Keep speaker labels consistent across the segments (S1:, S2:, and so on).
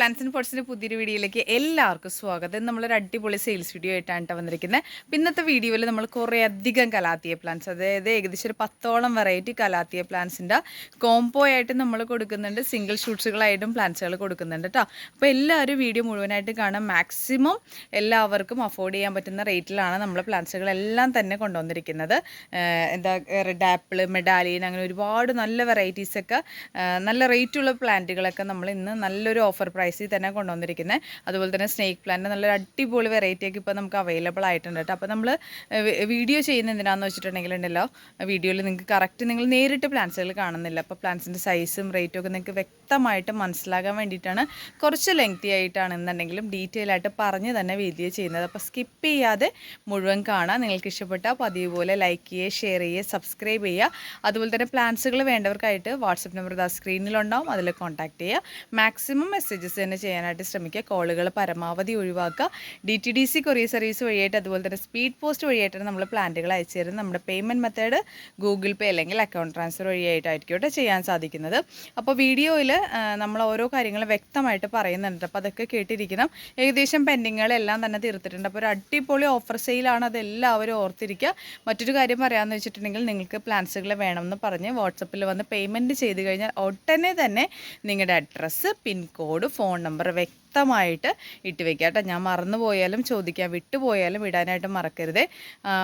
S1: പ്ലാന്റ്സിന് പോട്ട്സിന്റെ പുതിയൊരു വീഡിയോയിലേക്ക് എല്ലാവർക്കും സ്വാഗതം. നമ്മളൊരു അടിപൊളി സെയിൽസ് വീഡിയോ ആയിട്ടാണ് വന്നിരിക്കുന്നത്. ഇന്നത്തെ വീഡിയോയിൽ നമ്മൾ കുറേ അധികം കലാത്തിയ പ്ലാന്റ്സ് അതായത് ഏകദേശം ഒരു പത്തോളം വെറൈറ്റി കലാത്തിയ പ്ലാന്റ്സിന്റെ കോംബോ ആയിട്ട് നമ്മൾ കൊടുക്കുന്നുണ്ട്. സിംഗിൾ ഷൂട്ട്സുകളായിട്ടും പ്ലാന്റ്സുകൾ കൊടുക്കുന്നുണ്ട് കേട്ടോ അപ്പോൾ എല്ലാവരും വീഡിയോ മുഴുവനായിട്ട് കാണാം മാക്സിമം എല്ലാവർക്കും അഫോർഡ് ചെയ്യാൻ പറ്റുന്ന റേറ്റിലാണ് നമ്മൾ പ്ലാന്റ്സുകളെല്ലാം തന്നെ കൊണ്ടുവന്നിരിക്കുന്നത്. എന്താ റെഡ് ആപ്പിൾ മെഡാലിയൻ അങ്ങനെ ഒരുപാട് നല്ല വെറൈറ്റീസൊക്കെ നല്ല റേറ്റുള്ള പ്ലാന്റുകളൊക്കെ നമ്മൾ ഇന്ന് നല്ലൊരു ഓഫർ പ്രൈസിൽ തന്നെ കൊണ്ടുവന്നിരിക്കുന്നത് അതുപോലെ തന്നെ സ്നേക്ക് പ്ലാന്റ് നല്ലൊരു അടിപൊളി വെറൈറ്റി ഒക്കെ ഇപ്പോൾ നമുക്ക് അവൈലബിൾ ആയിട്ടുണ്ട് കേട്ടോ. അപ്പോൾ നമ്മൾ വീഡിയോ ചെയ്യുന്ന എന്തിനാണെന്ന് വെച്ചിട്ടുണ്ടെങ്കിൽ ഉണ്ടല്ലോ വീഡിയോയിൽ നിങ്ങൾക്ക് കറക്റ്റ് നിങ്ങൾ നേരിട്ട് പ്ലാന്റ്സുകൾ കാണുന്നില്ല. അപ്പോൾ പ്ലാന്റ്സിന്റെ സൈസും റേറ്റും ഒക്കെ നിങ്ങൾക്ക് വ്യക്തമായിട്ട് മനസ്സിലാകാൻ വേണ്ടിയിട്ടാണ് കുറച്ച് ലെങ്തി ആയിട്ടാണെന്നുണ്ടെങ്കിലും ഡീറ്റെയിൽ ആയിട്ട് പറഞ്ഞ് തന്നെ വീഡിയോ ചെയ്യുന്നത്. അപ്പോൾ സ്കിപ്പ് ചെയ്യാതെ മുഴുവൻ കാണാം. നിങ്ങൾക്ക് ഇഷ്ടപ്പെട്ടാൽ പതിവ് പോലെ ലൈക്ക് ചെയ്യുക ഷെയർ ചെയ്യുക സബ്സ്ക്രൈബ് ചെയ്യുക. അതുപോലെ തന്നെ പ്ലാൻസുകൾ വേണ്ടവർക്കായിട്ട് വാട്സപ്പ് നമ്പർ ദാ സ്ക്രീനിലുണ്ടാവും അതിൽ കോൺടാക്ട് ചെയ്യുക. മാക്സിമം മെസ്സേജസ് തന്നെ ചെയ്യാനായിട്ട് ശ്രമിക്കുക. കോളുകൾ പരമാവധി ഒഴിവാക്കുക. D T D C courier service വഴിയായിട്ട് അതുപോലെ തന്നെ സ്പീഡ് പോസ്റ്റ് വഴിയായിട്ടാണ് നമ്മൾ പ്ലാന്റുകൾ അയച്ചു തരുന്നത്. നമ്മുടെ പേയ്മെന്റ് മെത്തേഡ് ഗൂഗിൾ പേ അല്ലെങ്കിൽ അക്കൗണ്ട് ട്രാൻസ്ഫർ വഴിയായിട്ടായിരിക്കും കേട്ടോ ചെയ്യാൻ സാധിക്കുന്നത്. അപ്പോൾ വീഡിയോയിൽ നമ്മൾ ഓരോ കാര്യങ്ങളും വ്യക്തമായിട്ട് പറയുന്നുണ്ട്. അപ്പോൾ അതൊക്കെ കേട്ടിരിക്കണം. ഏകദേശം പെൻഡിങ്ങുകളെല്ലാം തന്നെ തീർത്തിട്ടുണ്ട്. അപ്പോൾ ഒരു അടിപൊളി ഓഫർ സെയിലാണ് അതെല്ലാവരും ഓർത്തിരിക്കുക. മറ്റൊരു കാര്യം പറയാമെന്ന് വെച്ചിട്ടുണ്ടെങ്കിൽ നിങ്ങൾക്ക് പ്ലാൻസുകൾ വേണമെന്ന് പറഞ്ഞ് വാട്സപ്പിൽ വന്ന് പേയ്മെന്റ് ചെയ്ത് കഴിഞ്ഞാൽ ഉടനെ തന്നെ നിങ്ങളുടെ അഡ്രസ്സ് പിൻകോഡ് ഫോൺ നമ്പർ വ്യക്തമായിട്ട് ഇട്ട് വെക്കുക കേട്ടോ. ഞാൻ മറന്നു പോയാലും ചോദിക്കാൻ വിട്ടുപോയാലും ഇടാനായിട്ട് മറക്കരുത്.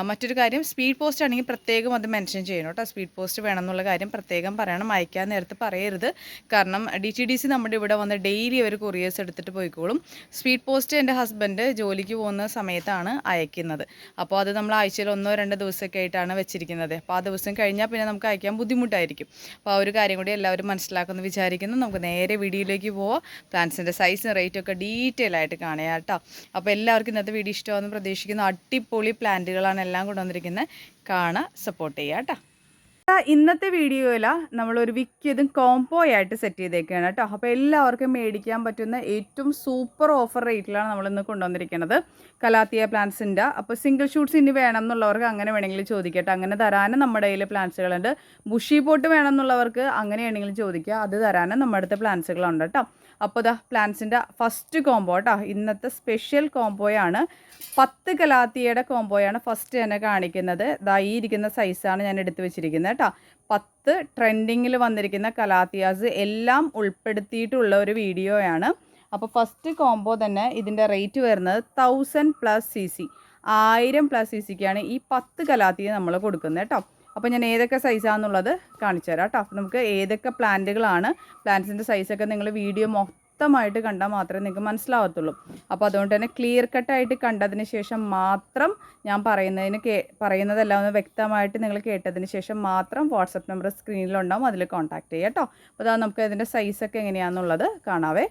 S1: മറ്റൊരു കാര്യം സ്പീഡ് പോസ്റ്റ് ആണെങ്കിൽ പ്രത്യേകം അത് മെൻഷൻ ചെയ്യണം കേട്ടോ. സ്പീഡ് പോസ്റ്റ് വേണം എന്നുള്ള കാര്യം പ്രത്യേകം പറയണം. അയക്കാൻ നേരത്ത് പറയരുത്. കാരണം ഡി ടി ഡി സി നമ്മുടെ ഇവിടെ വന്ന് ഡെയിലി അവർ കൊറിയേഴ്സ് എടുത്തിട്ട് പോയിക്കോളും. സ്പീഡ് പോസ്റ്റ് എന്റെ ഹസ്ബൻഡ് ജോലിക്ക് പോകുന്ന സമയത്താണ് അയക്കുന്നത്. അപ്പോൾ അത് നമ്മൾ ആഴ്ചയിൽ ഒന്നോ രണ്ടോ ദിവസമൊക്കെ ആയിട്ടാണ് വെച്ചിരിക്കുന്നത്. അപ്പോൾ ആ ദിവസം കഴിഞ്ഞാൽ പിന്നെ നമുക്ക് അയക്കാൻ ബുദ്ധിമുട്ടായിരിക്കും. അപ്പോൾ ആ ഒരു കാര്യം കൂടി എല്ലാവരും മനസ്സിലാക്കുമെന്ന് വിചാരിക്കുന്നു. നമുക്ക് നേരെ വീഡിയോയിലേക്ക് പോവാം. പ്ലാൻസിന്റെ സൈസും റേറ്റും ഒക്കെ ഡീറ്റെയിൽ ആയിട്ട് കാണുക കേട്ടോ. അപ്പോൾ എല്ലാവർക്കും ഇന്നത്തെ വീഡിയോ ഇഷ്ടമാണെന്ന് പ്രതീക്ഷിക്കുന്നു. അടിപൊളി പ്ലാന്റുകളാണ് എല്ലാം കൊണ്ടുവന്നിരിക്കുന്നത് കാണാൻ സപ്പോർട്ട് ചെയ്യുക കേട്ടോ. ഇന്നത്തെ വീഡിയോയിൽ നമ്മളൊരു വിക്കിയതും കോംബോ ആയിട്ട് സെറ്റ് ചെയ്തേക്കാണ് കേട്ടോ. അപ്പോൾ എല്ലാവർക്കും മേടിക്കാൻ പറ്റുന്ന ഏറ്റവും സൂപ്പർ ഓഫർ റേറ്റിലാണ് നമ്മൾ ഇന്ന് കൊണ്ടുവന്നിരിക്കുന്നത്. കലാത്തിയ പ്ലാന്റ്സിന്റെ അപ്പോൾ സിംഗിൾ ഷൂട്ട്സ് ഇനി വേണം എന്നുള്ളവർക്ക് അങ്ങനെ വേണമെങ്കിൽ ചോദിക്കട്ടെ. അങ്ങനെ തരാനും നമ്മുടെ കയ്യിൽ പ്ലാന്റ്സുകളുണ്ട് ബുഷി പോട്ട് വേണം എന്നുള്ളവർക്ക് അങ്ങനെ വേണമെങ്കിലും ചോദിക്കുക. അത് തരാനും നമ്മുടെ അടുത്ത് പ്ലാന്റ്സുകളുണ്ട് കേട്ടോ. അപ്പോൾ ഇതാ പ്ലാന്റ്സിന്റെ ഫസ്റ്റ് കോംബോ കേട്ടോ ഇന്നത്തെ സ്പെഷ്യൽ കോംബോയാണ് പത്ത് കലാത്തിയുടെ കോംബോയാണ് ഫസ്റ്റ് തന്നെ കാണിക്കുന്നത്. ഇതാ ഈ ഇരിക്കുന്ന സൈസാണ് ഞാൻ എടുത്തു വെച്ചിരിക്കുന്നത് കേട്ടോ പത്ത് ട്രെൻഡിങ്ങിൽ വന്നിരിക്കുന്ന കലാത്തിയാസ് എല്ലാം ഉൾപ്പെടുത്തിയിട്ടുള്ള ഒരു വീഡിയോയാണ് അപ്പോൾ ഫസ്റ്റ് കോംബോ തന്നെ ഇതിന്റെ റേറ്റ് വരുന്നത് തൗസൻഡ് പ്ലസ് സി സി ആയിരം പ്ലസ് സി സിക്കാണ് ഈ പത്ത് കലാത്തിയെ നമ്മൾ കൊടുക്കുന്നത് കേട്ടോ അപ്പോൾ ഞാൻ ഏതൊക്കെ സൈസാണെന്നുള്ളത് കാണിച്ചു തരാം കേട്ടോ. നമുക്ക് ഏതൊക്കെ പ്ലാന്റുകളാണ് പ്ലാന്റ്സിന്റെ സൈസൊക്കെ നിങ്ങൾ വീഡിയോ മൊത്തമായിട്ട് കണ്ടാൽ മാത്രമേ നിങ്ങൾക്ക് മനസ്സിലാവത്തുള്ളൂ. അപ്പോൾ അതുകൊണ്ട് തന്നെ ക്ലിയർ കട്ടായിട്ട് കണ്ടതിന് ശേഷം മാത്രം ഞാൻ പറയുന്നതിന് കേ പറയുന്നതെല്ലാം ഒന്ന് വ്യക്തമായിട്ട് നിങ്ങൾ കേട്ടതിന് ശേഷം മാത്രം വാട്സപ്പ് നമ്പർ സ്ക്രീനിലുണ്ടാവും അതിൽ കോൺടാക്ട് ചെയ്യാം കേട്ടോ. അപ്പോൾ അതാ നമുക്ക് അതിന്റെ സൈസൊക്കെ എങ്ങനെയാണെന്നുള്ളത് കാണാവേ.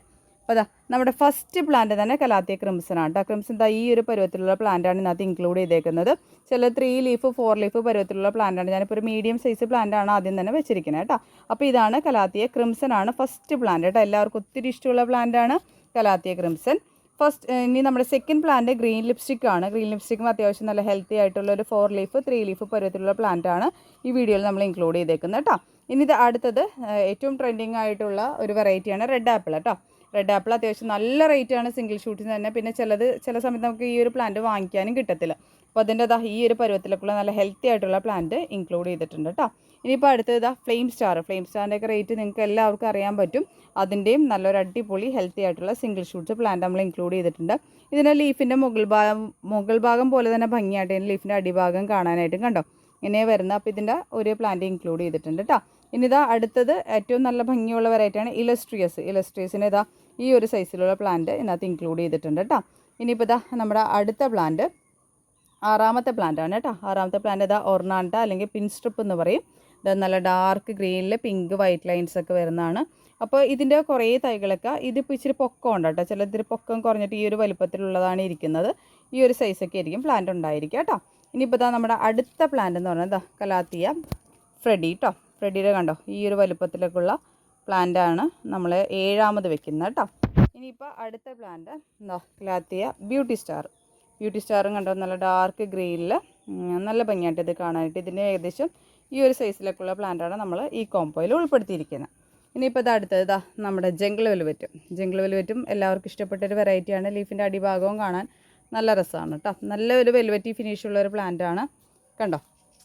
S1: അപ്പോൾ അതാ നമ്മുടെ ഫസ്റ്റ് പ്ലാന്റ് തന്നെ കലാത്തിയ ക്രിംസൺ ആണ് കേട്ടോ ക്രിംസൺ ദാ ഈ ഒരു പരുവത്തിലുള്ള പ്ലാന്റാണ് ഇതിനകത്ത് ഇൻക്ലൂഡ് ചെയ്തേക്കുന്നത്. ചില ത്രീ ലീഫ് ഫോർ ലീഫ് പരുവത്തിലുള്ള പ്ലാന്റാണ് ഞാനിപ്പോൾ ഒരു മീഡിയം സൈസ് പ്ലാന്റാണ് ആദ്യം തന്നെ വെച്ചിരിക്കുന്നത് കേട്ടോ അപ്പോൾ ഇതാണ് കലാത്തിയ ക്രിംസൺ ആണ് ഫസ്റ്റ് പ്ലാന്റ് കേട്ടോ എല്ലാവർക്കും ഒത്തിരി ഇഷ്ടമുള്ള പ്ലാന്റാണ് കലാത്തിയ ക്രിംസൺ ഫസ്റ്റ് ഇനി നമ്മുടെ സെക്കൻഡ് പ്ലാന്റ് ഗ്രീൻ ലിപ്സ്റ്റിക് ആണ്. ഗ്രീൻ ലിപ്സ്റ്റിക്കും അത്യാവശ്യം നല്ല ഹെൽത്തി ആയിട്ടുള്ള ഒരു ഫോർ ലീഫ് ത്രീ ലീഫ് പരുവത്തിലുള്ള പ്ലാന്റ് ആണ് ഈ വീഡിയോയിൽ നമ്മൾ ഇൻക്ലൂഡ് ചെയ്തേക്കുന്നത് കേട്ടോ ഇനി ഇത് അടുത്തത് ഏറ്റവും ട്രെൻഡിങ് ആയിട്ടുള്ള ഒരു വെറൈറ്റിയാണ് റെഡ് ആപ്പിൾ കേട്ടോ റെഡ് ആപ്പിൾ അത്യാവശ്യം നല്ല റേറ്റാണ് സിംഗിൾ ഷൂട്ടിന് തന്നെ. പിന്നെ ചിലത് ചില സമയത്ത് നമുക്ക് ഈ ഒരു പ്ലാന്റ് വാങ്ങിക്കാനും കിട്ടത്തില്ല. അപ്പോൾ അതിന്റെ ഇതാ ഈ ഒരു പരുവത്തിലൊക്കെയുള്ള നല്ല ഹെൽത്തി ആയിട്ടുള്ള പ്ലാന്റ് ഇൻക്ലൂഡ് ചെയ്തിട്ടുണ്ട് കേട്ടോ ഇനിയിപ്പോൾ അടുത്തത് ഇതാ ഫ്ലെയിം സ്റ്റാർ ഫ്ലെയിം സ്റ്റാറിന്റെ ഒക്കെ റേറ്റ് നിങ്ങൾക്ക് എല്ലാവർക്കും അറിയാൻ പറ്റും. അതിന്റെയും നല്ലൊരു അടിപൊളി ഹെൽത്തി ആയിട്ടുള്ള സിംഗിൾ ഷൂട്ട്സ് പ്ലാന്റ് നമ്മൾ ഇൻക്ലൂഡ് ചെയ്തിട്ടുണ്ട്. ഇതിന്റെ ലീഫിന്റെ മുകൾ ഭാഗം മുകൾ ഭാഗം പോലെ തന്നെ ഭംഗിയായിട്ട് ഇതിന്റെ ലീഫിന്റെ അടിഭാഗം കാണാനായിട്ടും കണ്ടോ? ഇങ്ങനെ വരുന്ന അപ്പോൾ ഇതിന്റെ ഒരു പ്ലാന്റ് ഇൻക്ലൂഡ് ചെയ്തിട്ടുണ്ട് കേട്ടോ ഇനി ഇതാ അടുത്തത് ഏറ്റവും നല്ല ഭംഗിയുള്ള വെറൈറ്റിയാണ് ഇലസ്ട്രിയസ് ഇലസ്ട്രിയസിന് ഇതാ ഈ ഒരു സൈസിലുള്ള പ്ലാന്റ് ഇതിനകത്ത് ഇൻക്ലൂഡ് ചെയ്തിട്ടുണ്ട് കേട്ടോ ഇനിയിപ്പോൾ ഇതാ നമ്മുടെ അടുത്ത പ്ലാന്റ് ആറാമത്തെ പ്ലാന്റ് ആണ് കേട്ടോ ആറാമത്തെ പ്ലാന്റ് ഇതാ ഒർണാണ്ട അല്ലെങ്കിൽ പിൻ സ്ട്രിപ്പ് എന്ന് പറയും. ഇത് നല്ല ഡാർക്ക് ഗ്രീനിൽ പിങ്ക് വൈറ്റ് ലൈൻസ് ഒക്കെ വരുന്നതാണ്. അപ്പോൾ ഇതിന്റെ കുറേ തൈകളൊക്കെ ഇതിപ്പോൾ ഇച്ചിരി പൊക്കം ഉണ്ട് കേട്ടോ ചില ഇത്തിരി പൊക്കം കുറഞ്ഞിട്ട് ഈ ഒരു വലുപ്പത്തിലുള്ളതാണ് ഇരിക്കുന്നത്. ഈ ഒരു സൈസൊക്കെ ആയിരിക്കും പ്ലാന്റ് ഉണ്ടായിരിക്കുക കേട്ടോ ഇനിയിപ്പോൾ ഇതാ നമ്മുടെ അടുത്ത പ്ലാന്റ് എന്ന് പറയുന്നത് കലാത്തിയ ഫ്രെഡി കേട്ടോ ഫ്രെഡിയുടെ കണ്ടോ? ഈ ഒരു വലുപ്പത്തിലേക്കുള്ള പ്ലാന്റാണ് നമ്മൾ ഏഴാമത് വെക്കുന്നത് കേട്ടോ ഇനിയിപ്പോൾ അടുത്ത പ്ലാന്റ് എന്താ ക്ലാത്തിയ ബ്യൂട്ടി സ്റ്റാർ ബ്യൂട്ടി സ്റ്റാറും കണ്ടോ? നല്ല ഡാർക്ക് ഗ്രീനിൽ നല്ല ഭംഗിയായിട്ട് ഇത് കാണാനായിട്ട് ഇതിന്റെ ഏകദേശം ഈ ഒരു സൈസിലേക്കുള്ള പ്ലാന്റാണ് നമ്മൾ ഈ കോമ്പോയിൽ ഉൾപ്പെടുത്തിയിരിക്കുന്നത്. ഇനിയിപ്പോൾ ഇത് അടുത്തത് ഇതാ നമ്മുടെ ജംഗിൾ വെലുവറ്റും ജംഗിൾ വെലുവറ്റും എല്ലാവർക്കും ഇഷ്ടപ്പെട്ട ഒരു വെറൈറ്റിയാണ് ലീഫിന്റെ അടിഭാഗവും കാണാൻ നല്ല രസമാണ് കേട്ടോ നല്ല ഒരു വെൽവെറ്റി ഫിനിഷ് ഉള്ള ഒരു പ്ലാന്റ് ആണ്. കണ്ടോ?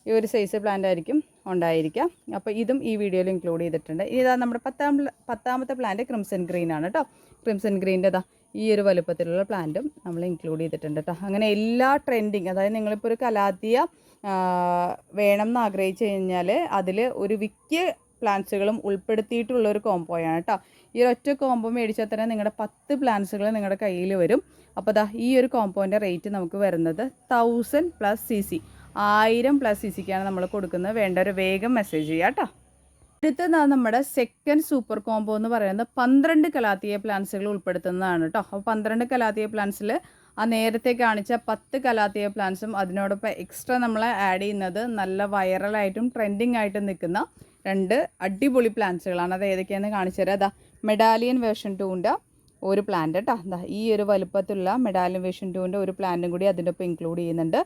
S1: ഈ ഒരു സൈസ് പ്ലാന്റ് ആയിരിക്കും ഉണ്ടായിരിക്കാം അപ്പോൾ ഇതും ഈ വീഡിയോയിൽ ഇൻക്ലൂഡ് ചെയ്തിട്ടുണ്ട്. ഇനി ഇതാ നമ്മുടെ പത്താം പത്താമത്തെ പ്ലാന്റ് ക്രിംസൺ ഗ്രീൻ ആണ് കേട്ടോ. ക്രിംസൺ ഗ്രീന്റെ ഇതാ ഈ ഒരു വലുപ്പത്തിലുള്ള പ്ലാന്റും നമ്മൾ ഇൻക്ലൂഡ് ചെയ്തിട്ടുണ്ട് കേട്ടോ. അങ്ങനെ എല്ലാ ട്രെൻഡിങ് അതായത് നിങ്ങളിപ്പോൾ ഒരു കലാത്തിയ വേണം എന്ന് ആഗ്രഹിച്ചു കഴിഞ്ഞാൽ അതിൽ ഒരു വിക്ക് പ്ലാന്റ്സുകളും ഉൾപ്പെടുത്തിയിട്ടുള്ള ഒരു കോംബോയാണ് കേട്ടോ. ഈ ഒരൊറ്റ കോംബോ മേടിച്ചാൽ തന്നെ നിങ്ങളുടെ പത്ത് പ്ലാന്റ്സുകൾ നിങ്ങളുടെ കയ്യിൽ വരും. അപ്പോൾ ദാ ഈ ഒരു കോംബോന്റെ റേറ്റ് നമുക്ക് വരുന്നത് തൗസൻഡ് പ്ലസ് സി സി ആയിരം പ്ലസ് സി സിക്കാണ് നമ്മൾ കൊടുക്കുന്നത്. വേണ്ട ഒരു വേഗം മെസ്സേജ് ചെയ്യാം കേട്ടോ. അടുത്തതാണ് നമ്മുടെ സെക്കൻഡ് സൂപ്പർ കോംബോ എന്ന് പറയുന്നത് പന്ത്രണ്ട് കലാത്തിയ പ്ലാന്റ്സുകൾ ഉൾപ്പെടുത്തുന്നതാണ് കേട്ടോ. അപ്പോൾ പന്ത്രണ്ട് കലാത്തിയ പ്ലാന്റ്സിൽ ആ നേരത്തെ കാണിച്ച പത്ത് കലാത്തിയ പ്ലാന്റ്സും അതിനോടൊപ്പം എക്സ്ട്രാ നമ്മൾ ആഡ് ചെയ്യുന്നത് നല്ല വൈറലായിട്ടും ട്രെൻഡിങ് ആയിട്ടും നിൽക്കുന്ന രണ്ട് അടിപൊളി പ്ലാന്റ്സുകളാണ് അത് ഏതൊക്കെയാണെന്ന് കാണിച്ചു തരാം. അതാ മെഡാലിയൻ വേർഷൻ ടൂന്റെ ഒരു പ്ലാന്റ് കേട്ടോ. എന്താ ഈ ഒരു വലുപ്പത്തിലുള്ള മെഡാലിയൻ വേർഷൻ ടൂവിന്റെ ഒരു പ്ലാന്റും കൂടി അതിന്റെ ഒപ്പം ഇൻക്ലൂഡ് ചെയ്യുന്നുണ്ട്.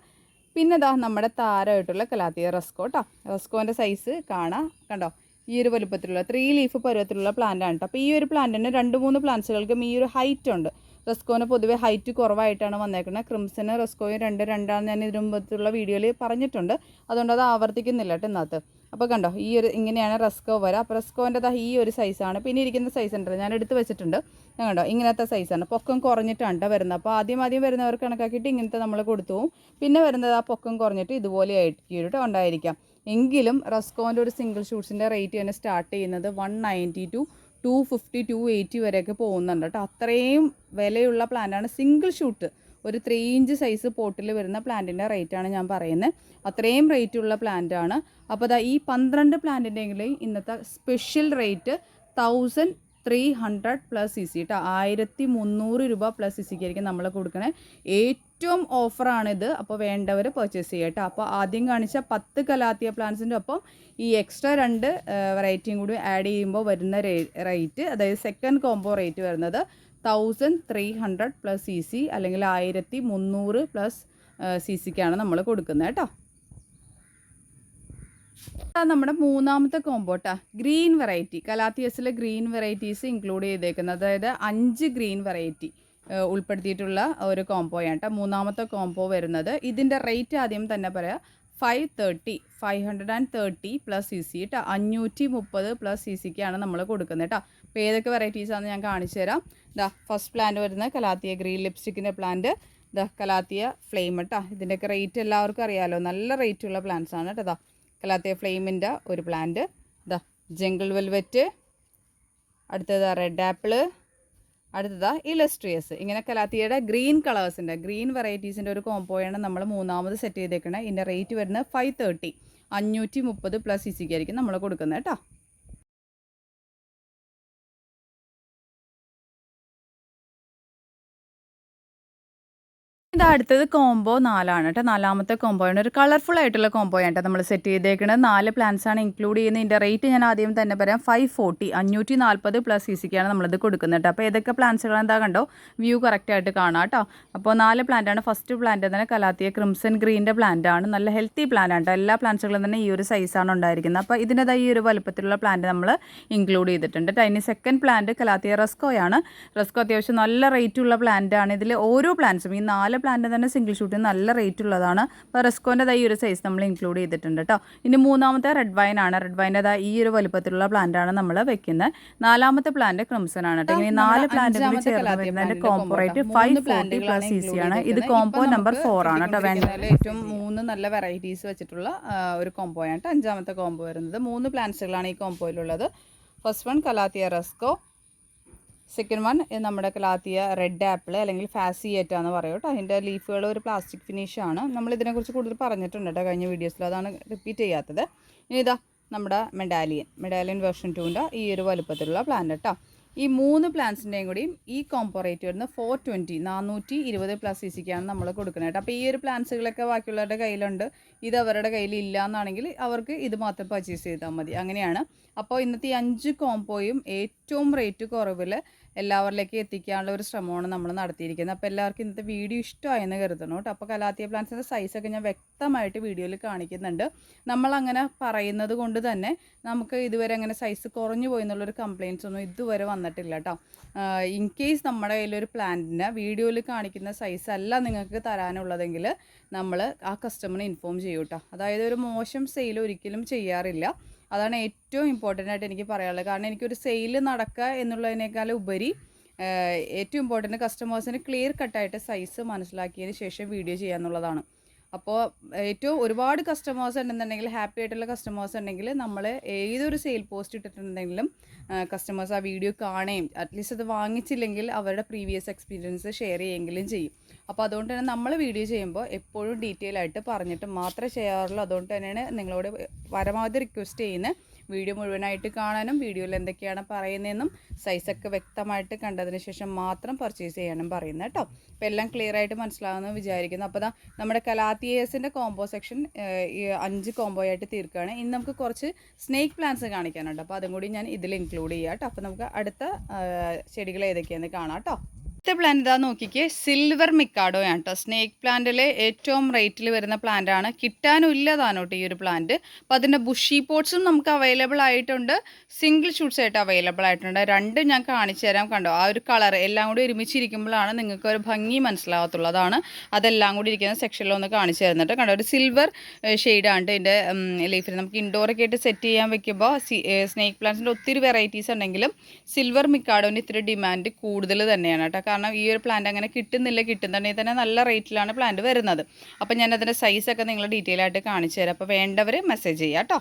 S1: പിന്നെ ഇതാ നമ്മുടെ താരമായിട്ടുള്ള കലാത്തിയ റെസ്കോ കേട്ടോ റെസ്കോന്റെ സൈസ് കാണാം. കണ്ടോ? ഈ ഒരു വലുപ്പത്തിലുള്ള ത്രീ ലീഫ് പരുവത്തിലുള്ള പ്ലാന്റാണ് കേട്ടോ അപ്പോൾ ഈ ഒരു പ്ലാന്റിന് രണ്ട് മൂന്ന് പ്ലാന്റ്സുകൾക്കും ഈ ഒരു ഹൈറ്റ് ഉണ്ട്. റെസ്കോന് പൊതുവേ ഹൈറ്റ് കുറവായിട്ടാണ് വന്നേക്കുന്നത്. ക്രിംസന് റെസ്കോയും രണ്ട് രണ്ടാണ് ഞാൻ ഇതിനു മുമ്പത്തുള്ള വീഡിയോയിൽ പറഞ്ഞിട്ടുണ്ട്. അതുകൊണ്ട് അത് ആവർത്തിക്കുന്നില്ല കേട്ടോ ഇന്നത്തെ അപ്പോൾ കണ്ടോ ഈ ഒരു ഇങ്ങനെയാണ് റെസ്കോ വരാം. അപ്പോൾ റെസ്കോന്റെ ഈ ഒരു സൈസാണ് പിന്നെ ഇരിക്കുന്ന സൈസ് ഉണ്ടല്ലോ ഞാൻ എടുത്ത് വെച്ചിട്ടുണ്ട്. ഞാൻ കണ്ടോ ഇങ്ങനത്തെ സൈസാണ് പൊക്കം കുറഞ്ഞിട്ടാണ് ട്ടോ വരുന്നത്. അപ്പോൾ ആദ്യം ആദ്യം വരുന്നവർ കണക്കാക്കിയിട്ട് ഇങ്ങനത്തെ നമ്മൾ കൊടുത്തു പിന്നെ വരുന്നത് ആ പൊക്കം കുറഞ്ഞിട്ട് ഇതുപോലെ ആയിട്ട് ഉണ്ടായിരിക്കാം. എങ്കിലും റെസ്കോന്റെ ഒരു സിംഗിൾ ഷൂട്ട്സിന്റെ റേറ്റ് തന്നെ സ്റ്റാർട്ട് ചെയ്യുന്നത് one ninety to two fifty to eighty വരെയൊക്കെ പോകുന്നുണ്ട് കേട്ടോ. അത്രയും വിലയുള്ള പ്ലാന്റാണ് സിംഗിൾ ഷൂട്ട് ഒരു ത്രീ ഇഞ്ച് സൈസ് പോട്ടിൽ വരുന്ന പ്ലാന്റിന്റെ റേറ്റാണ് ഞാൻ പറയുന്നത് അത്രയും റേറ്റ് ഉള്ള പ്ലാന്റാണ് അപ്പോൾ ദാ ഈ പന്ത്രണ്ട് പ്ലാന്റിന്റെ ഇന്നത്തെ special rate thousand three hundred plus E C കേട്ടോ ആയിരത്തി മുന്നൂറ് രൂപ പ്ലസ് ഇ സിക്ക് ആയിരിക്കും നമ്മൾ കൊടുക്കണേ. ഏറ്റവും ഓഫറാണിത് അപ്പോൾ വേണ്ടവർ പർച്ചേസ് ചെയ്യുക കേട്ടോ അപ്പോൾ ആദ്യം കാണിച്ച പത്ത് കലാത്തിയ പ്ലാന്റ്സിന്റെ ഒപ്പം ഈ എക്സ്ട്രാ രണ്ട് വെറൈറ്റിയും കൂടി ആഡ് ചെയ്യുമ്പോൾ വരുന്ന റേറ്റ് അതായത് സെക്കൻഡ് കോംബോ റേറ്റ് വരുന്നത് thousand three hundred plus E C അല്ലെങ്കിൽ ആയിരത്തി മുന്നൂറ് പ്ലസ് സി സിക്കാണ് നമ്മൾ കൊടുക്കുന്നത് കേട്ടോ നമ്മുടെ മൂന്നാമത്തെ കോമ്പോട്ടാ ഗ്രീൻ വെറൈറ്റി കലാത്തിയസിലെ ഗ്രീൻ വെറൈറ്റീസ് ഇൻക്ലൂഡ് ചെയ്തേക്കുന്നത്. അതായത് അഞ്ച് ഗ്രീൻ വെറൈറ്റി ഉൾപ്പെടുത്തിയിട്ടുള്ള ഒരു കോംബോയാണ് കേട്ടോ മൂന്നാമത്തെ കോംബോ വരുന്നത്. ഇതിന്റെ റേറ്റ് ആദ്യം തന്നെ പറയാം five thirty five hundred and thirty plus C C കേട്ടോ അഞ്ഞൂറ്റി മുപ്പത് പ്ലസ് സി സിക്കാണ് നമ്മൾ കൊടുക്കുന്നത് കേട്ടോ അപ്പോൾ ഏതൊക്കെ വെറൈറ്റീസാണെന്ന് ഞാൻ കാണിച്ചു തരാം. ഇതാ ഫസ്റ്റ് പ്ലാന്റ് വരുന്നത് കലാത്തിയ ഗ്രീൻ ലിപ്സ്റ്റിക്കിന്റെ പ്ലാന്റ് ഇതാ കലാത്തിയ ഫ്ലെയിം കേട്ടോ ഇതിന്റെയൊക്കെ റേറ്റ് എല്ലാവർക്കും അറിയാമല്ലോ നല്ല റേറ്റുള്ള പ്ലാന്റ്സ് ആണ് കേട്ടോ കലാത്തിയ ഫ്ലെയിമിന്റെ ഒരു പ്ലാന്റ്. ഇതാ ജംഗിൾ വെൽവെറ്റ്. അടുത്തത് റെഡ് ആപ്പിൾ. അടുത്തതാ ഇലസ്ട്രിയസ്. ഇങ്ങനെ കലാത്തിയുടെ ഗ്രീൻ കളേഴ്സിന്റെ ഗ്രീൻ വെറൈറ്റീസിന്റെ ഒരു കോംബോയാണ് നമ്മൾ മൂന്നാമത് സെറ്റ് ചെയ്തേക്കുന്നത് ഇതിന്റെ റേറ്റ് വരുന്നത് ഫൈവ് തേർട്ടി അഞ്ഞൂറ്റി മുപ്പത് പ്ലസ് ഇസിക്കായിരിക്കും സിക്ക് ആയിരിക്കും നമ്മൾ കൊടുക്കുന്നത് കേട്ടോ. ഇത് അടുത്തത് കോംബോ നാലാണ് കേട്ടോ നാലാമത്തെ കോംബോ ആണ്. ഒരു കളർഫുൾ ആയിട്ടുള്ള കോംബോ ആണ് കേട്ടോ നമ്മൾ സെറ്റ് ചെയ്തേക്കുന്നത് നാല് പ്ലാൻസ് ആണ് ഇൻക്ലൂഡ് ചെയ്യുന്നത്. ഇതിന്റെ റേറ്റ് ഞാൻ ആദ്യം തന്നെ പറയാം. ഫൈവ് ഫോർട്ടി അഞ്ഞൂറ്റി നാൽപ്പത് പ്ലസ് സി സിക്കാണ് നമ്മളിത് കൊടുക്കുന്നത് കേട്ടോ അപ്പോൾ ഏതൊക്കെ പ്ലാന്റ്സുകൾ എന്താ കണ്ടോ? വ്യൂ കറക്റ്റ് ആയിട്ട് കാണാം കേട്ടോ അപ്പോൾ നാല് പ്ലാന്റാണ് ഫസ്റ്റ് പ്ലാന്റ് തന്നെ കലാത്തിയ ക്രിംസൺ ഗ്രീന്റെ പ്ലാന്റ് ആണ്. നല്ല ഹെൽത്തി പ്ലാന്റ് ആണ് എല്ലാ പ്ലാന്റ്സുകളും തന്നെ ഈ ഒരു സൈസാണ് ഉണ്ടായിരിക്കുന്നത്. അപ്പോൾ ഇതിന്റെതായ ഈ ഒരു വലുപ്പത്തിലുള്ള പ്ലാന്റ് നമ്മൾ ഇൻക്ലൂഡ് ചെയ്തിട്ടുണ്ട് കേട്ടോ ഇനി സെക്കൻഡ് പ്ലാന്റ് കലാത്തിയ റെസ്കോയാണ്. റെസ്കോ അത്യാവശ്യം നല്ല റേറ്റുള്ള പ്ലാന്റ് ആണ്. ഇതിൽ ഓരോ പ്ലാന്റ്സും ഈ നാല് പ്ലാന്റ് തന്നെ സിംഗിൾ ഷൂട്ടിന് നല്ല റേറ്റ് ഉള്ളതാണ്. അപ്പോൾ റെസ്കോന്റെ ഈ ഒരു സൈസ് നമ്മൾ ഇൻക്ലൂഡ് ചെയ്തിട്ടുണ്ട് കേട്ടോ ഇനി മൂന്നാമത്തെ റെഡ് വൈൻ ആണ്. റെഡ് വൈന്റെ ഈ ഒരു വലുപ്പത്തിലുള്ള പ്ലാന്റ് ആണ് നമ്മൾ വെക്കുന്നത് നാലാമത്തെ പ്ലാന്റ് ക്രിംസൺ ആണ് കേട്ടോ ഇനി നാല് പ്ലാന്റുകൾ ചേർന്ന് വരുന്നതിന്റെ combo rate five forty plus C C ആണ്. ഇത് കോംബോ നമ്പർ ഫോർ ആണ് കേട്ടോ വേണ്ട ഏറ്റവും മൂന്ന് നല്ല വെറൈറ്റീസ് വെച്ചിട്ടുള്ള ഒരു കോംബോ ആണ് കേട്ടോ അഞ്ചാമത്തെ കോമ്പോ വരുന്നത്. മൂന്ന് പ്ലാന്റ്സുകളാണ് ഈ കോമ്പോയിലുള്ളത് ഫസ്റ്റ് വൺ കലാത്തിയ റസ്കോ സെക്കൻഡ് വൺ നമ്മുടെ ക്ലാത്തിയ റെഡ് ആപ്പിൾ അല്ലെങ്കിൽ ഫാസിയേറ്റ എന്ന് പറയും കേട്ടോ അതിന്റെ ലീഫുകൾ ഒരു പ്ലാസ്റ്റിക് ഫിനിഷാണ് നമ്മൾ ഇതിനെക്കുറിച്ച് കൂടുതൽ പറഞ്ഞിട്ടുണ്ട് കേട്ടോ കഴിഞ്ഞ വീഡിയോസിൽ അതാണ് റിപ്പീറ്റ് ചെയ്യാത്തത്. ഇനി ഇതാ നമ്മുടെ മെഡാലിയൻ മെഡാലിയൻ വേർഷൻ ടുവിന്റെ ഈ ഒരു വലുപ്പത്തിലുള്ള പ്ലാന്റ് കേട്ടോ ഈ മൂന്ന് പ്ലാന്റ്സിന്റെയും കൂടിയും ഈ കോംബോ റേറ്റ് വരുന്നത് ഫോർ ട്വന്റി നാനൂറ്റി ഇരുപത് പ്ലസ് സി സിക്കാണ് നമ്മൾ കൊടുക്കുന്നത് കേട്ടോ അപ്പോൾ ഈ ഒരു പ്ലാന്റ്സുകളൊക്കെ ബാക്കിയുള്ളവരുടെ കയ്യിലുണ്ട്. ഇത് അവരുടെ കയ്യിൽ ഇല്ല എന്നാണെങ്കിൽ അവർക്ക് ഇത് മാത്രം പർച്ചേസ് ചെയ്താൽ മതി. അങ്ങനെയാണ്. അപ്പോൾ ഇന്നത്തെ ഈ അഞ്ച് കോമ്പോയും ഏറ്റവും റേറ്റ് കുറവിൽ എല്ലാവരിലേക്ക് എത്തിക്കാനുള്ള ഒരു ശ്രമമാണ് നമ്മൾ നടത്തിയിരിക്കുന്നത്. അപ്പോൾ എല്ലാവർക്കും ഇന്നത്തെ വീഡിയോ ഇഷ്ടമായെന്ന് കരുതണം കേട്ടോ. അപ്പോൾ കലാത്തിയ പ്ലാന്റ്സിന്റെ സൈസൊക്കെ ഞാൻ വ്യക്തമായിട്ട് വീഡിയോയിൽ കാണിക്കുന്നുണ്ട്. നമ്മളങ്ങനെ പറയുന്നത് കൊണ്ട് തന്നെ നമുക്ക് ഇതുവരെ അങ്ങനെ സൈസ് കുറഞ്ഞു പോയി എന്നുള്ളൊരു കംപ്ലയിൻസ് ഒന്നും ഇതുവരെ വന്നിട്ടില്ല കേട്ടോ. ഇൻ കേസ് നമ്മുടെ കയ്യിലൊരു പ്ലാന്റിന് വീഡിയോയിൽ കാണിക്കുന്ന സൈസ് അല്ല നിങ്ങൾക്ക് തരാനുള്ളതെങ്കിൽ നമ്മൾ ആ കസ്റ്റമറിനെ ഇൻഫോം ചെയ്യൂട്ടോ അതായത് ഒരു മോശം സെയിൽ ഒരിക്കലും ചെയ്യാറില്ല. അതാണ് ഏറ്റവും ഇമ്പോർട്ടന്റ് ആയിട്ട് എനിക്ക് പറയാനുള്ളത്. കാരണം എനിക്കൊരു സെയിൽ നടക്കുക എന്നുള്ളതിനേക്കാൾ ഉപരി ഏറ്റവും ഇമ്പോർട്ടന്റ് കസ്റ്റമേഴ്സിന് ക്ലിയർ കട്ടായിട്ട് സൈസ് മനസ്സിലാക്കിയതിന് ശേഷം വീഡിയോ ചെയ്യുക എന്നുള്ളതാണ്. അപ്പോൾ ഏറ്റവും ഒരുപാട് കസ്റ്റമേഴ്സ് ഉണ്ടെന്നുണ്ടെങ്കിൽ ഹാപ്പി ആയിട്ടുള്ള കസ്റ്റമേഴ്സ് ഉണ്ടെങ്കിൽ നമ്മൾ ഏതൊരു സെയിൽ പോസ്റ്റ് ഇട്ടിട്ടുണ്ടെങ്കിലും കസ്റ്റമേഴ്സ് ആ വീഡിയോ കാണുകയും അറ്റ്ലീസ്റ്റ് അത് വാങ്ങിച്ചില്ലെങ്കിൽ അവരുടെ പ്രീവിയസ് എക്സ്പീരിയൻസ് ഷെയർ ചെയ്യുമെങ്കിലും ചെയ്യും. അപ്പോൾ അതുകൊണ്ട് തന്നെ നമ്മൾ വീഡിയോ ചെയ്യുമ്പോൾ എപ്പോഴും ഡീറ്റെയിൽ ആയിട്ട് പറഞ്ഞിട്ട് മാത്രമേ ചെയ്യാറുള്ളൂ. അതുകൊണ്ട് തന്നെയാണ് നിങ്ങളോട് പരമാവധി റിക്വസ്റ്റ് ചെയ്യുന്നത്. വീഡിയോ മുഴുവനായിട്ട് കാണാനും വീഡിയോയിൽ എന്തൊക്കെയാണ് പറയുന്നതെന്നും സൈസൊക്കെ വ്യക്തമായിട്ട് കണ്ടതിന് ശേഷം മാത്രം പർച്ചേസ് ചെയ്യാനും പറയുന്നത് കേട്ടോ അപ്പോൾ എല്ലാം ക്ലിയർ ആയിട്ട് മനസ്സിലാവുമെന്ന് വിചാരിക്കുന്നു. അപ്പോൾ നമ്മുടെ കലാത്തിയേഴ്സിന്റെ കോംബോ സെക്ഷൻ അഞ്ച് കോംബോ ആയിട്ട് തീർക്കുകയാണ്. ഇനി നമുക്ക് കുറച്ച് സ്നേക്ക് പ്ലാന്റ്സ് കാണിക്കാനുണ്ട്. അപ്പോൾ അതും കൂടി ഞാൻ ഇതിൽ ഇൻക്ലൂഡ് ചെയ്യാം കേട്ടോ അപ്പോൾ നമുക്ക് അടുത്ത ചെടികൾ ഏതൊക്കെയാണെന്ന് കാണാം കേട്ടോ അടുത്ത പ്ലാന്റ് ഇതാ നോക്കിക്കേ സിൽവർ മിക്കാഡോ ആണ് കേട്ടോ സ്നേക്ക് പ്ലാന്റിലെ ഏറ്റവും റേറ്റിൽ വരുന്ന പ്ലാന്റ് ആണ്. കിട്ടാനും ഇല്ലതാണ് കേട്ടോ ഈ ഒരു പ്ലാന്റ് അപ്പോൾ അതിന്റെ ബുഷി പോട്ട്സും നമുക്ക് അവൈലബിൾ ആയിട്ടുണ്ട്. സിംഗിൾ ഷൂട്ട്സ് ആയിട്ട് അവൈലബിൾ ആയിട്ടുണ്ട്. രണ്ടും ഞാൻ കാണിച്ചു തരാം കണ്ടോ. ആ ഒരു കളർ എല്ലാം കൂടി ഒരുമിച്ചിരിക്കുമ്പോഴാണ് നിങ്ങൾക്ക് ഒരു ഭംഗി മനസ്സിലാകത്തുള്ളൂ അതാണ് അതെല്ലാം കൂടി ഇരിക്കുന്ന സെക്ഷനിൽ ഒന്ന് കാണിച്ചു തരുന്നുണ്ട്. കണ്ടോ ഒരു സിൽവർ ഷെയ്ഡാണ് ഇതിന്റെ ലീഫിൽ നമുക്ക് ഇൻഡോറൊക്കെ ആയിട്ട് സെറ്റ് ചെയ്യാൻ വെക്കുമ്പോൾ സ്നേക്ക് പ്ലാന്റ്സിന്റെ ഒത്തിരി വെറൈറ്റീസ് ഉണ്ടെങ്കിലും സിൽവർ മിക്കാഡോന് ഇത്തിരി ഡിമാൻഡ് കൂടുതൽ തന്നെയാണ് കേട്ടോ കാരണം ഈ ഒരു പ്ലാന്റ് അങ്ങനെ കിട്ടുന്നില്ല കിട്ടുന്നുണ്ടെങ്കിൽ തന്നെ നല്ല റേറ്റിലാണ് പ്ലാന്റ് വരുന്നത്. അപ്പം ഞാൻ അതിന്റെ സൈസൊക്കെ നിങ്ങൾ ഡീറ്റെയിൽ ആയിട്ട് കാണിച്ചു തരാം. അപ്പോൾ വേണ്ടവർ മെസ്സേജ് ചെയ്യാം കേട്ടോ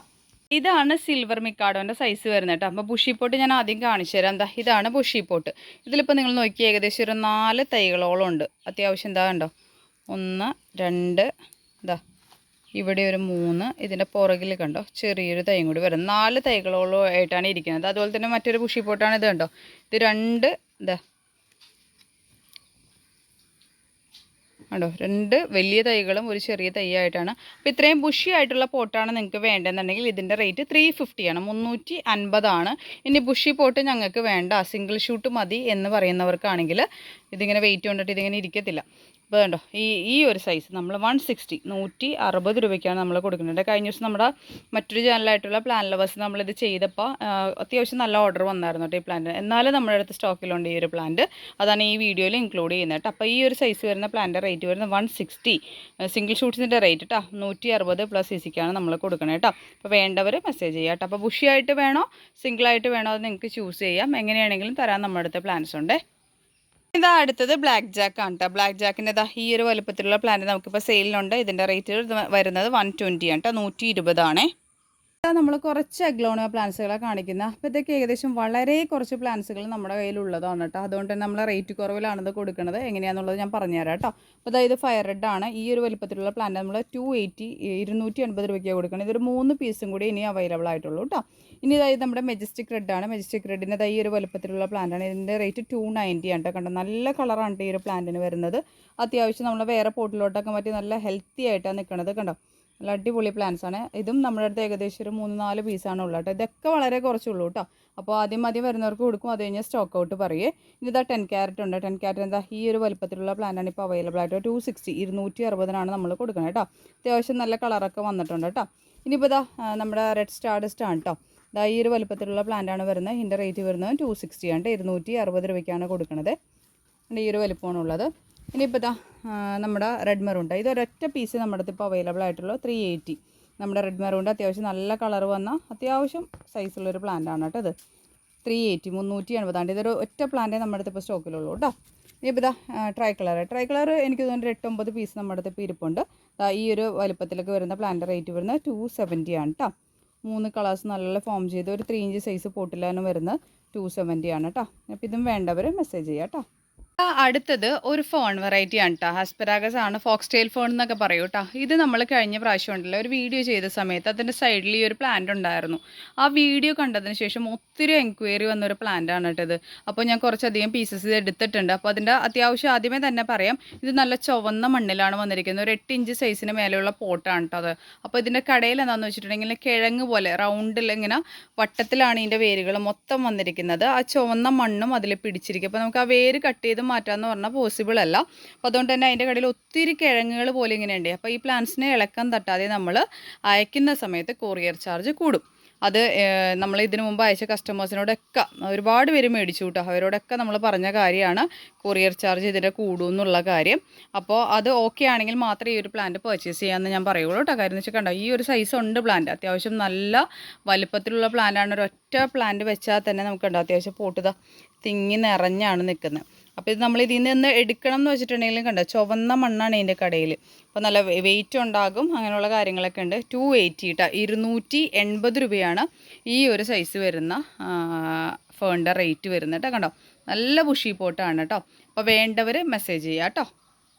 S1: ഇതാണ് സിൽവർ മിക്കാഡോന്റെ സൈസ് വരുന്നത് കേട്ടോ അപ്പോൾ ബുഷി പോട്ട് ഞാൻ ആദ്യം കാണിച്ചു തരാം. എന്താ ഇതാണ് ബുഷി പോട്ട് ഇതിലിപ്പോൾ നിങ്ങൾ നോക്കി ഏകദേശം ഒരു നാല് തൈകളോളം ഉണ്ട്. അത്യാവശ്യം എന്താ കണ്ടോ? ഒന്ന് രണ്ട് ഇതാ ഇവിടെ ഒരു മൂന്ന് ഇതിന്റെ പുറകിൽ കണ്ടോ? ചെറിയൊരു തൈയും കൂടി വരും. നാല് തൈകളോളം ആയിട്ടാണ് ഇരിക്കുന്നത്. അതുപോലെ തന്നെ മറ്റൊരു ബുഷി പോട്ടാണ് ഇത് കണ്ടോ? ഇത് രണ്ട് ഇതാ കണ്ടോ? രണ്ട് വലിയ തൈകളും ഒരു ചെറിയ തൈയായിട്ടാണ്. അപ്പോൾ ഇത്രയും ബുഷി ആയിട്ടുള്ള പോട്ടാണ് നിങ്ങൾക്ക് വേണ്ടതെന്നുണ്ടെങ്കിൽ ഇതിന്റെ റേറ്റ് ത്രീ ഫിഫ്റ്റിയാണ് മുന്നൂറ്റി അൻപതാണ് ഇനി ബുഷി പോട്ട് ഞങ്ങൾക്ക് വേണ്ട. സിംഗിൾ ഷൂട്ട് മതി എന്ന് പറയുന്നവർക്കാണെങ്കിൽ ഇതിങ്ങനെ വെയിറ്റ് കൊണ്ടിട്ട് ഇതിങ്ങനെ ഇരിക്കത്തില്ല. കണ്ടോ ഈ ഈ ഒരു സൈസ് നമ്മൾ വൺ സിക്സ്റ്റി നൂറ്റി അറുപത് രൂപയ്ക്കാണ് നമ്മൾ കൊടുക്കുന്നത്. കഴിഞ്ഞ ദിവസം നമ്മുടെ മറ്റൊരു ചാനലായിട്ടുള്ള പ്ലാൻ ലവേഴ്സ് നമ്മളിത് ചെയ്തപ്പോൾ അത്യാവശ്യം നല്ല ഓർഡർ വന്നായിരുന്നു കേട്ടോ ഈ പ്ലാന്റ് എന്നാലും നമ്മുടെ അടുത്ത് സ്റ്റോക്കിലുണ്ട് ഈ ഒരു പ്ലാന്റ് അതാണ് ഈ വീഡിയോയിൽ ഇൻക്ലൂഡ് ചെയ്യുന്നത് കേട്ടോ അപ്പോൾ ഈ ഒരു സൈസ് വരുന്ന പ്ലാന്റ് റേറ്റ് വരുന്നത് വൺ സിക്സ്റ്റി സിംഗിൾ ഷൂട്ട്സിന്റെ റേറ്റ് കേട്ടോ നൂറ്റി അറുപത് പ്ലസ് സി സിക്കാണ് നമ്മൾ കൊടുക്കണത് കേട്ടോ അപ്പോൾ വേണ്ടവർ മെസ്സേജ് ചെയ്യാം കേട്ടോ അപ്പോൾ ബുഷിയായിട്ട് വേണോ സിംഗിളായിട്ട് വേണോ അത് നിങ്ങൾക്ക് ചൂസ് ചെയ്യാം. എങ്ങനെയാണെങ്കിലും തരാൻ നമ്മുടെ അടുത്ത് പ്ലാൻസ് ഉണ്ടേ. ഇതാ അടുത്തത് ബ്ലാക്ക് ജാക്ക് ആണ് കേട്ടോ ബ്ലാക്ക് ജാക്കിന്റെ ഇതാ ഈ ഒരു വലുപ്പത്തിലുള്ള പ്ലാന്റ് നമുക്കിപ്പോൾ സെയിലിനുണ്ട് ഇതിന്റെ റേറ്റ് വരുന്നത് വൺ ട്വന്റി ആണ് കേട്ടോ നൂറ്റി ഇരുപതാണേ. നമ്മൾ കുറച്ച് അഗ്ലോണിയ പ്ലാന്റ്സുകളെ കാണിക്കുന്നത് അപ്പോൾ ഇതൊക്കെ ഏകദേശം വളരെ കുറച്ച് പ്ലാന്റ്സുകൾ നമ്മുടെ കയ്യിലുള്ളതാണ് കേട്ടോ അതുകൊണ്ട് തന്നെ നമ്മൾ റേറ്റ് കുറവിലാണിത് കൊടുക്കുന്നത് എങ്ങനെയാണെന്നുള്ളത് ഞാൻ പറഞ്ഞുതരാം കേട്ടോ അപ്പോൾ അതായത് ഫയർ റെഡ് ആണ്. ഈ ഒരു വലുപ്പത്തിലുള്ള പ്ലാന്റ് നമ്മൾ ടു എയ്റ്റി ഇരുന്നൂറ്റി എൺപത് രൂപയ്ക്കാണ് കൊടുക്കുന്നത് ഇതൊരു മൂന്ന് പീസും കൂടി ഇനി അവൈലബിൾ ആയിട്ടുള്ളൂ കേട്ടോ ഇനി ഇതായത് നമ്മുടെ മെജസ്റ്റിക് റെഡ് ആണ്. മെജസ്റ്റിക് റെഡിന്റെ ഈ ഒരു വലുപ്പത്തിലുള്ള പ്ലാന്റ് ആണ്. ഇതിന്റെ റേറ്റ് ടു നയന്റി ആണ് കേട്ടോ കണ്ടോ. നല്ല കളറാണ് ഈ ഒരു പ്ലാന്റിന് വരുന്നത്. അത്യാവശ്യം നമ്മൾ വേറെ പോട്ടിലോട്ടൊക്കെ മാറ്റി നല്ല ഹെൽത്തി ആയിട്ടാണ് നിൽക്കുന്നത് കണ്ടോ. നല്ല അടിപൊളി പ്ലാന്റ്സ് ആണ്. ഇതും നമ്മുടെ അടുത്ത് ഏകദേശം ഒരു മൂന്ന് നാല് പീസാണ് ഉള്ളത് കേട്ടോ. ഇതൊക്കെ വളരെ കുറച്ചുള്ളൂ കേട്ടോ. അപ്പോൾ ആദ്യം ആദ്യം വരുന്നവർക്ക് കൊടുക്കും. അത് കഴിഞ്ഞാൽ സ്റ്റോക്ക് ഔട്ട് പറയേ. ഇതാ ടെൻ ക്യാരറ്റ് ഉണ്ട്. ടെൻ ക്യാരറ്റ് എന്താ? ഈ ഒരു വലുപ്പത്തിലുള്ള പ്ലാന്റാണ് ഇപ്പോൾ അവൈലബിൾ ആയിട്ട്. ടു സിക്സ്റ്റി ഇരുന്നൂറ്റി അറുപതിനാണ് നമ്മൾ കൊടുക്കുന്നത് കേട്ടോ. അത്യാവശ്യം നല്ല കളറൊക്കെ വന്നിട്ടുണ്ട് കേട്ടോ. ഇനിയിപ്പോൾ ഇതാ നമ്മുടെ റെഡ് സ്റ്റാർഡിസ്റ്റ് ആണ് കേട്ടോ. ഇതാ ഈ ഒരു വലുപ്പത്തിലുള്ള പ്ലാന്റാണ് വരുന്നത്. ഇതിന്റെ റേറ്റ് വരുന്നത് ടു സിക്സ്റ്റി ആണ്. ഇരുന്നൂറ്റി അറുപത് രൂപയ്ക്കാണ് കൊടുക്കുന്നത് ഈ ഒരു വലിപ്പമാണ് ഉള്ളത്. ഇനിയിപ്പോൾ ഇതാ നമ്മുടെ റെഡ് മെറൂണ്ട് ഇത് ഒരൊറ്റ പീസ് നമ്മുടെ ഇപ്പോൾ അവൈലബിൾ ആയിട്ടുള്ളൂ. ത്രീ എയ്റ്റി നമ്മുടെ റെഡ് മെറൂണ്ട് അത്യാവശ്യം നല്ല കളർ വന്ന അത്യാവശ്യം സൈസുള്ളൊരു പ്ലാന്റ് ആണ് കേട്ടോ ഇത്. ത്രീ എയ്റ്റി മുന്നൂറ്റി എൺപതാണ്ട് ഇതൊരു ഒറ്റ പ്ലാന്റേ നമ്മുടെ ഇപ്പോൾ സ്റ്റോക്കിലുള്ളൂ കേട്ടോ. ഇനിയിപ്പോൾ ഇതാ ട്രൈ കളർ ട്രൈ കളർ എനിക്ക് തോന്നുന്നു എട്ടൊമ്പത് പീസ് നമ്മുടെ അടുത്ത് ഇപ്പോൾ ഇരിപ്പുണ്ട്. ഈ ഒരു വലുപ്പത്തിലൊക്കെ വരുന്ന പ്ലാന്റ് റേറ്റ് വരുന്നത് ടു സെവന്റി ആണ് കേട്ടോ മൂന്ന് കളേഴ്സ് നല്ല ഫോം ചെയ്ത് ഒരു ത്രീ ഇഞ്ച് സൈസ് പോട്ടിലാണ് വരുന്നത് ടു സെവന്റി ആണ് കേട്ടോ അപ്പോൾ ഇതും വേണ്ടവർ മെസ്സേജ് ചെയ്യാം കേട്ടോ അടുത്തത് ഒരു ഫോൺ വെറൈറ്റി ആണ് കേട്ടോ ഹസ്പരാഗസ് ആണ് ഫോക്സ് ടെയിൽ ഫോൺ എന്നൊക്കെ പറയൂ കേട്ടോ ഇത് നമ്മൾ കഴിഞ്ഞ പ്രാവശ്യം ഉണ്ടല്ലോ ഒരു വീഡിയോ ചെയ്ത സമയത്ത് അതിന്റെ സൈഡിൽ ഈ ഒരു പ്ലാന്റ് ഉണ്ടായിരുന്നു. ആ വീഡിയോ കണ്ടതിന് ശേഷം ഒത്തിരി എൻക്വയറി വന്നൊരു പ്ലാന്റ് ആണ് കേട്ടത് അപ്പോൾ ഞാൻ കുറച്ചധികം പീസസ് എടുത്തിട്ടുണ്ട്. അപ്പോൾ അതിന്റെ അത്യാവശ്യം ആദ്യമേ തന്നെ പറയാം. ഇത് നല്ല ചുവന്ന മണ്ണിലാണ് വന്നിരിക്കുന്നത്. ഒരു എട്ട് ഇഞ്ച് സൈസിന് മേലെയുള്ള പോട്ടാണ് കേട്ടോ അത്. അപ്പോൾ ഇതിന്റെ കടയിൽ എന്താണെന്ന് വെച്ചിട്ടുണ്ടെങ്കിൽ കിഴങ്ങ് പോലെ റൗണ്ടിൽ ഇങ്ങനെ വട്ടത്തിലാണ് ഇതിന്റെ വേരുകൾ മൊത്തം വന്നിരിക്കുന്നത്. ആ ചുവന്ന മണ്ണും അതിൽ പിടിച്ചിരിക്കും. അപ്പോൾ നമുക്ക് ആ വേര് കട്ട് ചെയ്ത് മാറ്റാമെന്ന് പറഞ്ഞാൽ പോസിബിൾ അല്ല. അപ്പോൾ അതുകൊണ്ട് തന്നെ അതിന്റെ കടയിൽ ഒത്തിരി കിഴങ്ങുകൾ പോലെ ഇങ്ങനെയുണ്ട്. അപ്പോൾ ഈ പ്ലാന്റ്സിനെ ഇളക്കം തട്ടാതെ നമ്മൾ അയക്കുന്ന സമയത്ത് കൊറിയർ ചാർജ് കൂടും. അത് നമ്മൾ ഇതിനു മുമ്പ് അയച്ച കസ്റ്റമേഴ്സിനോടൊക്കെ ഒരുപാട് പേര് മേടിച്ചു കേട്ടോ അവരോടൊക്കെ നമ്മൾ പറഞ്ഞ കാര്യമാണ് കൊറിയർ ചാർജ് ഇതിന്റെ കൂടും എന്നുള്ള കാര്യം. അപ്പോൾ അത് ഓക്കെ ആണെങ്കിൽ മാത്രമേ ഈ ഒരു പ്ലാന്റ് പർച്ചേസ് ചെയ്യാമെന്ന് ഞാൻ പറയുള്ളൂ കേട്ടോ കാര്യം എന്ന് വെച്ചാൽ കണ്ടോ ഈ ഒരു സൈസ് ഉണ്ട് പ്ലാന്റ് അത്യാവശ്യം നല്ല വലുപ്പത്തിലുള്ള പ്ലാന്റാണ് ഒരൊറ്റ പ്ലാന്റ് വെച്ചാൽ തന്നെ നമുക്ക് കണ്ടോ അത്യാവശ്യം പോട്ടുതാ തിങ്ങി നിറഞ്ഞാണ് നിൽക്കുന്നത് അപ്പോൾ ഇത് നമ്മൾ ഇതിൽ നിന്ന് എടുക്കണം എന്ന് വെച്ചിട്ടുണ്ടെങ്കിൽ കണ്ടോ? ചുവന്ന മണ്ണാണ് ഇതിന്റെ കടയിൽ. അപ്പോൾ നല്ല വെയിറ്റ് ഉണ്ടാകും. അങ്ങനെയുള്ള കാര്യങ്ങളൊക്കെ ഉണ്ട്. ടു എയ്റ്റി കേട്ടോ ഇരുന്നൂറ്റി എൺപത് രൂപയാണ് ഈ ഒരു സൈസ് വരുന്ന ഫേണിന്റെ റേറ്റ് വരുന്നത് കേട്ടോ. കണ്ടോ? നല്ല ബുഷി പോട്ടാണ് കേട്ടോ. അപ്പോൾ വേണ്ടവർ മെസ്സേജ് ചെയ്യാം കേട്ടോ.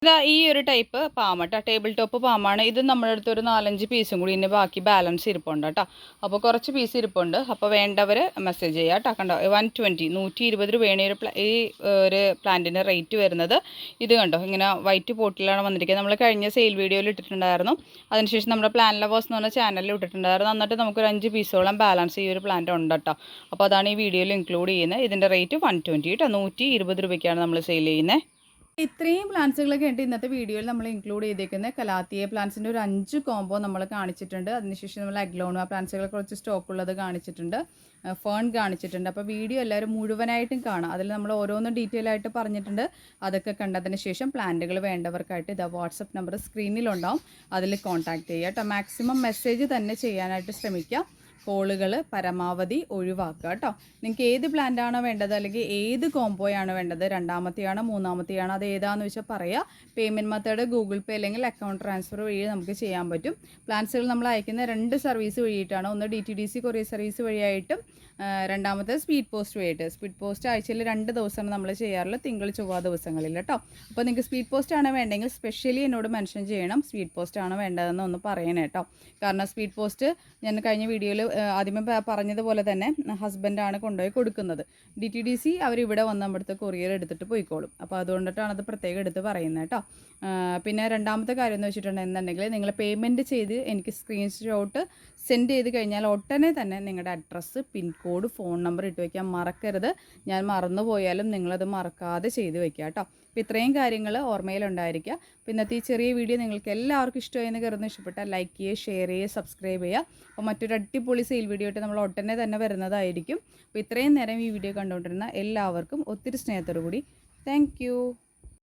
S1: ഇതാ ഈ ഒരു ടൈപ്പ് പാമ കേട്ടോ ടേബിൾ ടോപ്പ് പാമാണ് ഇത് നമ്മുടെ അടുത്ത് ഒരു നാലഞ്ച് പീസും കൂടി ഇനി ബാക്കി ബാലൻസ് ഇരിപ്പുണ്ട് കേട്ടോ അപ്പോൾ കുറച്ച് പീസ് ഇരിപ്പുണ്ട്. അപ്പോൾ വേണ്ടവർ മെസ്സേജ് ചെയ്യുക കേട്ടോ കണ്ടോ? വൺ ട്വന്റി നൂറ്റി ഇരുപത് രൂപയാണ് ഒരു ഈ ഒരു പ്ലാന്റിന്റെ റേറ്റ് വരുന്നത്. ഇത് കണ്ടോ? ഇങ്ങനെ വൈറ്റ് പോട്ടിലാണ് വന്നിരിക്കുന്നത്. നമ്മൾ കഴിഞ്ഞ സെയിൽ വീഡിയോയിൽ ഇട്ടിട്ടുണ്ടായിരുന്നു. അതിനുശേഷം നമ്മുടെ പ്ലാൻ ലവേഴ്സ് എന്ന് പറഞ്ഞ ചാനലിൽ ഇട്ടിട്ടുണ്ടായിരുന്നു. എന്നിട്ട് നമുക്കൊരു അഞ്ച് പീസോളം ബാലൻസ് ഈ ഒരു പ്ലാന്റ് ഉണ്ട് കേട്ടോ അപ്പോൾ അതാണ് ഈ വീഡിയോയിൽ ഇൻക്ലൂഡ് ചെയ്യുന്നത്. ഇതിന്റെ റേറ്റ് വൺ ട്വന്റി കേട്ടോ നൂറ്റി ഇരുപത് രൂപയ്ക്കാണ് നമ്മൾ സെയിൽ ചെയ്യുന്നത് ഇത്രയും പ്ലാന്റ്സുകളൊക്കെ ഉണ്ട് ഇന്നത്തെ വീഡിയോയിൽ നമ്മൾ ഇൻക്ലൂഡ് ചെയ്തേക്കുന്നത് കലാത്തിയ പ്ലാന്റ്സിന്റെ ഒരു അഞ്ച് കോംബോ നമ്മൾ കാണിച്ചിട്ടുണ്ട്. അതിനുശേഷം നമ്മൾ അഗ്ലോണ പ്ലാന്റ്സുകളെ കുറച്ച് സ്റ്റോക്ക് ഉള്ളത് കാണിച്ചിട്ടുണ്ട്. ഫേൺ കാണിച്ചിട്ടുണ്ട്. അപ്പോൾ വീഡിയോ എല്ലാവരും മുഴുവനായിട്ടും കാണാം. അതിൽ നമ്മൾ ഓരോന്നും ഡീറ്റെയിൽ ആയിട്ട് പറഞ്ഞിട്ടുണ്ട്. അതൊക്കെ കണ്ടതിന് ശേഷം പ്ലാന്റുകൾ വേണ്ടവർക്കായിട്ട് ഇതാ വാട്സപ്പ് നമ്പർ സ്ക്രീനിലുണ്ടാവും അതിൽ കോൺടാക്ട് ചെയ്യുക കേട്ടോ മാക്സിമം മെസ്സേജ് തന്നെ ചെയ്യാനായിട്ട് ശ്രമിക്കുക കോളുകൾ പരമാവധി ഒഴിവാക്കുക കേട്ടോ. നിങ്ങൾക്ക് ഏത് പ്ലാന്റാണോ വേണ്ടത് അല്ലെങ്കിൽ ഏത് കോംബോയാണ് വേണ്ടത് രണ്ടാമത്തെയാണ് മൂന്നാമത്തെയാണ് അത് ഏതാന്ന് വെച്ചാൽ പറയുക പേയ്മെന്റ് മെത്തേഡ് ഗൂഗിൾ പേ അല്ലെങ്കിൽ അക്കൗണ്ട് ട്രാൻസ്ഫർ വഴി നമുക്ക് ചെയ്യാൻ പറ്റും. പ്ലാൻസുകൾ നമ്മൾ അയക്കുന്ന രണ്ട് സർവീസ് വഴിയിട്ടാണ്. ഒന്ന് D T D C courier service വഴിയായിട്ടും രണ്ടാമത്തെ സ്പീഡ് പോസ്റ്റ് വഴിയായിട്ട്. സ്പീഡ് പോസ്റ്റ് ആഴ്ചയിൽ രണ്ട് ദിവസമാണ് നമ്മൾ ചെയ്യാറുള്ളത് തിങ്കൾ ചൊവ്വ ദിവസങ്ങളിൽ കേട്ടോ. അപ്പോൾ നിങ്ങൾക്ക് സ്പീഡ് പോസ്റ്റ് ആണ് വേണ്ടെങ്കിൽ സ്പെഷ്യലി എന്നോട് മെൻഷൻ ചെയ്യണം. സ്പീഡ് പോസ്റ്റ് ആണ് വേണ്ടതെന്ന് ഒന്ന് പറയണേ കേട്ടോ. കാരണം സ്പീഡ് പോസ്റ്റ് ഞാൻ കഴിഞ്ഞ വീഡിയോയിൽ ആദ്യമേ പറഞ്ഞതുപോലെ തന്നെ ഹസ്ബൻഡാണ് കൊണ്ടുപോയി കൊടുക്കുന്നത്. ഡി ടി ഡി സി അവർ ഇവിടെ വന്ന് നമ്മുടെ കൊറിയർ എടുത്തിട്ട് പോയിക്കോളും. അപ്പോൾ അതുകൊണ്ടിട്ടാണ് അത് പ്രത്യേകം എടുത്ത് പറയുന്നത് കേട്ടോ. പിന്നെ രണ്ടാമത്തെ കാര്യം എന്ന് വെച്ചിട്ടുണ്ടെന്നുണ്ടെങ്കിൽ നിങ്ങൾ പേയ്മെന്റ് ചെയ്ത് എനിക്ക് സ്ക്രീൻഷോട്ട് സെൻഡ് ചെയ്ത് കഴിഞ്ഞാൽ ഉടനെ തന്നെ നിങ്ങളുടെ അഡ്രസ്സ് പിൻകോഡ് ഫോൺ നമ്പർ ഇട്ട് വയ്ക്കാൻ മറക്കരുത്. ഞാൻ മറന്നു പോയാലും നിങ്ങളത് മറക്കാതെ ചെയ്ത് വെക്കുക കേട്ടോ. അപ്പോൾ ഇത്രയും കാര്യങ്ങൾ ഓർമ്മയിലുണ്ടായിരിക്കുക. അപ്പോൾ ഇന്നത്തെ ഈ ചെറിയ വീഡിയോ നിങ്ങൾക്ക് എല്ലാവർക്കും ഇഷ്ടമായെന്ന് കയറുന്ന ഇഷ്ടപ്പെട്ടാൽ ലൈക്ക് ചെയ്യുക ഷെയർ ചെയ്യുക സബ്സ്ക്രൈബ് ചെയ്യുക. അപ്പോൾ മറ്റൊരു അടിപൊളി സെയിൽ വീഡിയോ ആയിട്ട് നമ്മൾ ഉടനെ തന്നെ വരുന്നതായിരിക്കും. അപ്പോൾ ഇത്രയും നേരം ഈ വീഡിയോ കണ്ടുകൊണ്ടിരുന്ന എല്ലാവർക്കും ഒത്തിരി സ്നേഹത്തോടു കൂടി താങ്ക്